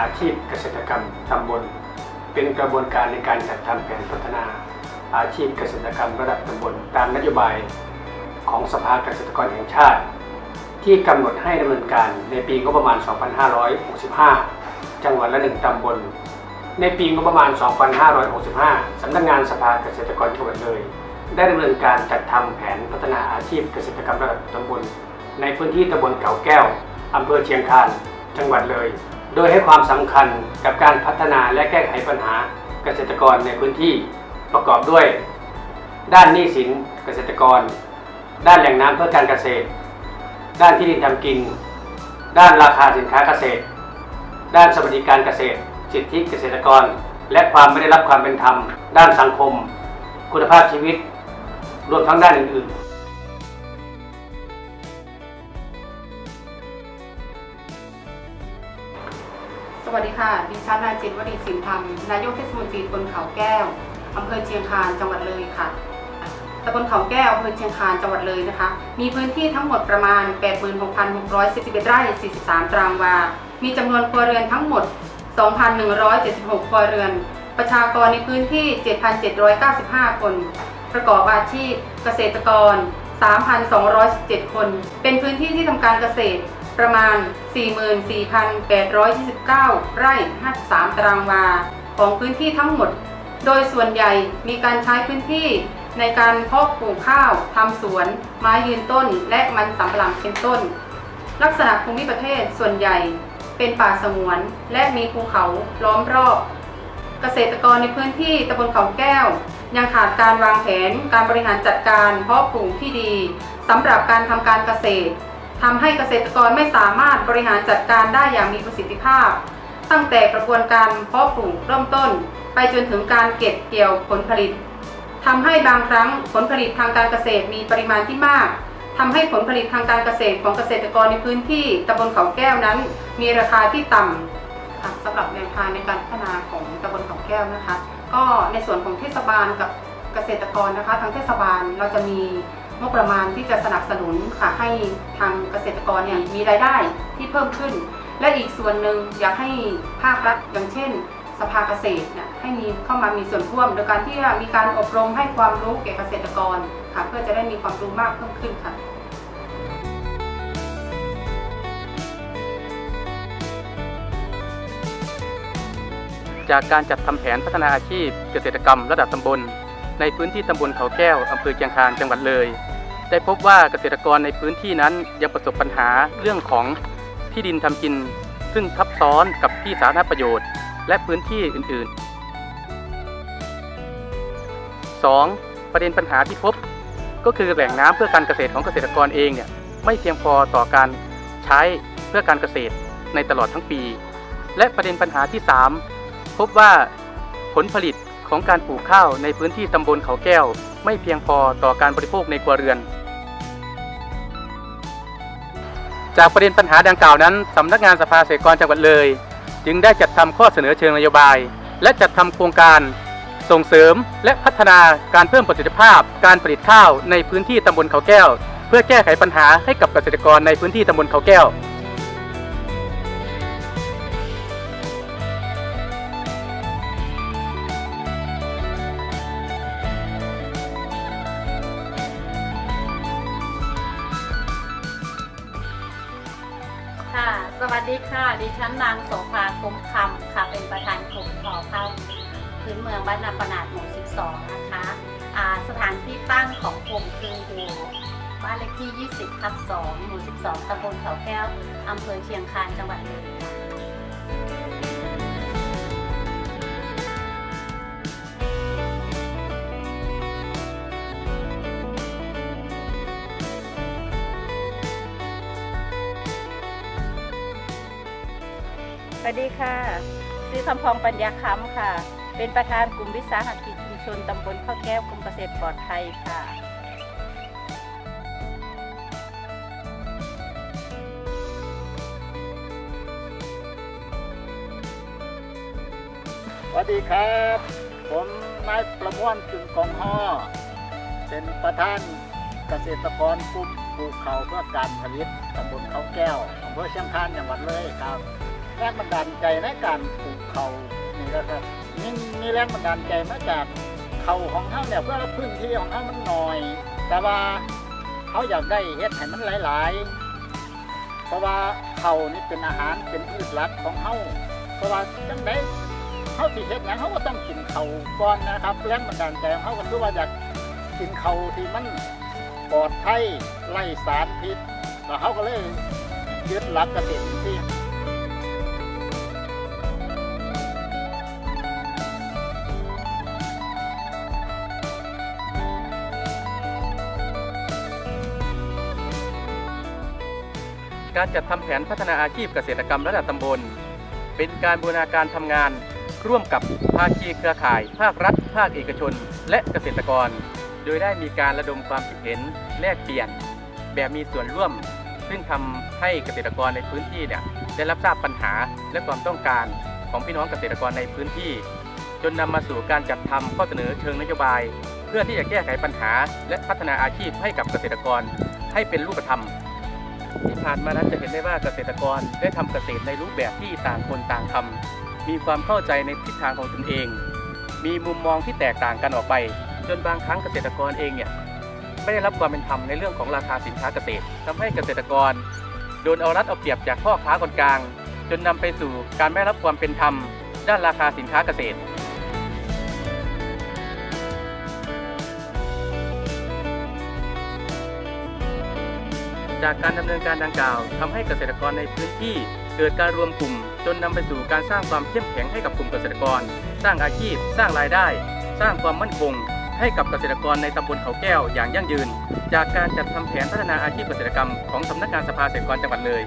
อาชีพเกษตรกรรมตำบล เป็นกระบวนการในการจัดทำแผนพัฒนา อาชีพเกษตรกรรมระดับตำบล ตามนโยบายของสภาเกษตรกรแห่งชาติ ที่กำหนดให้ดำเนินการในปีงบประมาณ 2565 จังหวัดละหนึ่งตำบล ในปีงบประมาณ 2565 สำนักงานสภาเกษตรกรจังหวัดเลย ได้ดำเนินการจัดทำแผนพัฒนาอาชีพเกษตรกรรมระดับตำบล ในพื้นที่ตำบลเขาแก้วอำเภอเชียงคานจังหวัดเลย โดยให้ความสำคัญกับการพัฒนาและแก้ไขปัญหาเกษตรกรในพื้นที่ประกอบด้วย ด้านหนี้สินเกษตรกร ด้านแหล่งน้ำเพื่อการเกษตร ด้านที่ดินทำกิน ด้านราคาสินค้าเกษตร ด้านสวัสดิการเกษตร สิทธิเกษตรกร และความไม่ได้รับความเป็นธรรม ด้านสังคม คุณภาพชีวิต รวมทั้งด้านอื่นๆ วัสดีค่ะ ดิฉันนายจิตวดีสินธรรม นายกเทศมนตรีตำบลเขาแก้ว อำเภอเชียงคาน จังหวัดเลยค่ะตำบลเขาแก้วอำเภอเชียงคานจังหวัดเลยนะคะ มีพื้นที่ทั้งหมดประมาณ 86,611ไร่ 43 ตารางวา มีจำนวนครัวเรือนทั้งหมด 2,176 ครัวเรือน ประชากรในพื้นที่ 7,795 คน ประกอบอาชีพเกษตรกร 3,217 คน เป็นพื้นที่ที่ทำการเกษตร ประมาณ 44,829 ไร่ 53 ตารางวา ของพื้นที่ทั้งหมด โดยส่วนใหญ่มีการใช้พื้นที่ในการเพาะปลูกข้าว ทำสวน ไม้ยืนต้น และมันสำปะหลังเป็นต้น ลักษณะภูมิประเทศส่วนใหญ่เป็นป่าสงวน และมีภูเขาล้อมรอบ เกษตรกรในพื้นที่ตำบลเขาแก้ว ยังขาดการวางแผนการบริหารจัดการเพาะปลูกที่ดีสำหรับการทำการเกษตร ทำให้เกษตรกรไม่สามารถบริหารจัดการได้อย่างมีประสิทธิภาพ ตั้งแต่กระบวนการเพาะปลูกเริ่มต้น ไปจนถึงการเก็บเกี่ยวผลผลิตทำให้บางครั้งผลผลิตทางการเกษตรมีปริมาณที่มากทำให้ผลผลิตทางการเกษตรของเกษตรกรในพื้นที่ตำบลเขาแก้วนั้น มีราคาที่ต่ำค่ะสำหรับแนวทางในการพัฒนาของตำบลเขาแก้วนะคะ ก็ในส่วนของเทศบาลกับเกษตรกรนะคะ ทางเทศบาลเราจะมี งบประมาณที่จะสนับสนุนค่ะให้ทางเกษตรกรเนี่ยมีรายได้ที่เพิ่มขึ้น และอีกส่วนหนึ่งอยากให้ภาครัฐอย่างเช่น สภาเกษตรเนี่ยให้มีเข้ามามีส่วนร่วม โดยการที่มีการอบรมให้ความรู้แก่เกษตรกรค่ะเพื่อจะได้มีความรู้มากเพิ่มขึ้นค่ะจากการจัดทำแผนพัฒนาอาชีพเกษตรกรรมระดับตำบล ในพื้นที่ตำบลเขาแก้วอำเภอเชียงคานจังหวัดเลย ได้พบว่าเกษตรกรในพื้นที่นั้นยังประสบปัญหาเรื่องของที่ดินทำกิน ซึ่งทับซ้อนกับที่สาธารณประโยชน์ และพื้นที่อื่น ๆ 2. ประเด็นปัญหาที่พบ ก็คือแหล่งน้ำเพื่อการเกษตรของเกษตรกรเองเนี่ยไม่เพียงพอต่อการใช้เพื่อการเกษตรในตลอดทั้งปี และประเด็นปัญหาที่ 3 พบว่าผลผลิต ของการปลูกข้าวในพื้นที่ตำบลเขาแก้ว ไม่เพียงพอต่อการบริโภคในครัวเรือน จากประเด็นปัญหาดังกล่าวนั้นสำนักงานสภาเกษตรกรจังหวัดเลย จึงได้จัดทำข้อเสนอเชิงนโยบาย และจัดทำโครงการส่งเสริมและพัฒนาการเพิ่มประสิทธิภาพ การผลิตข้าวในพื้นที่ตำบลเขาแก้ว เพื่อแก้ไขปัญหาให้กับเกษตรกรในพื้นที่ตำบลเขาแก้ว สวัสดีค่ะ ดิฉันนางโสภาคุ้มคำค่ะ เป็นประธานกลุ่มทอข้าวพื้นเมืองบ้านนาปนาดหมู่ 12 นะคะสถานที่ตั้งของกลุ่มคืออยู่บ้านเลขที่ 20ทับ2หมู่ 12ตำบลเขาแก้วอำเภอเชียงคานจังหวัดเลยค่ะ สวัสดีค่ะซื้อคำพองปัญญาคำค่ะ เป็นประธานกลุ่มวิสาหกิจชุมชนตำบลข้าวแก้วกลุ่มเกษตรปลอดภัยค่ะสวัสดีครับ ผมนายประมวลจุนกองห่อเป็นประธานเกษตรกรกลุ่มปลูกเขาเพื่อการผลิตตำบลเขาแก้วอำเภอเชียงคานจังหวัดเลยครับ แรงบันดาลใจในการปลูกเขานี่นะครับนี่มีแรงบันดาลใจมาจากเขาของเขาเนี่ยเพื่อพื้นที่ของเขามันน้อย แต่ว่าเขาอยากได้เฮ็ดให้มันหลาย ๆ เพราะว่าเขานี่เป็นอาหารเป็นพืชหลักของเขาเพราะว่าจังไดเขาสิเฮ็ดหยังเขาก็ต้องกินเขาก่อนนะครับแรงบันดาลใจของเขาก็คือว่าอยากกินเขาที่มันปลอดภัยไร้สารพิษแล้วเขาก็เลยยึดหลักเกษตรอินท การจัดทำแผนพัฒนาอาชีพเกษตรกรรมระดับตำบล เป็นการบูรณาการทำงาน ร่วมกับภาคีเครือข่าย ภาครัฐ ภาคเอกชน และเกษตรกร โดยได้มีการระดมความคิดเห็นแลกเปลี่ยน แบบมีส่วนร่วม ซึ่งทำให้เกษตรกรในพื้นที่เนี่ยได้รับทราบปัญหาและความต้องการของพี่น้องเกษตรกรในพื้นที่ จนนำมาสู่การจัดทำข้อเสนอเชิงนโยบาย เพื่อที่จะแก้ไขปัญหา และพัฒนาอาชีพให้กับเกษตรกรให้เป็นรูปธรรม ที่ผ่านมานั้นจะเห็นได้ว่าเกษตรกรได้ทำเกษตรในรูปแบบที่ต่างคนต่างทำมีความเข้าใจในทิศทางของตนเอง มีมุมมองที่แตกต่างกันออกไป จนบางครั้งเกษตรกรเองเนี่ยไม่ได้รับความเป็นธรรมในเรื่องของราคาสินค้าเกษตรทำให้เกษตรกรโดนเอารัดเอาเปรียบจากพ่อค้าคนกลาง จนนำไปสู่การไม่รับความเป็นธรรมด้านราคาสินค้าเกษตร จากการดำเนินการดังกล่าวทำให้เกษตรกรในพื้นที่ เกิดการรวมกลุ่ม จนนำไปสู่การสร้างความเข้มแข็งให้กับกลุ่มเกษตรกร สร้างอาชีพ สร้างรายได้ สร้างความมั่นคง ให้กับเกษตรกรในตำบลเขาแก้วอย่างยั่งยืน จากการจัดทำแผนพัฒนาอาชีพเกษตรกรรมของสำนักงานสภาเกษตรกรจังหวัดเลย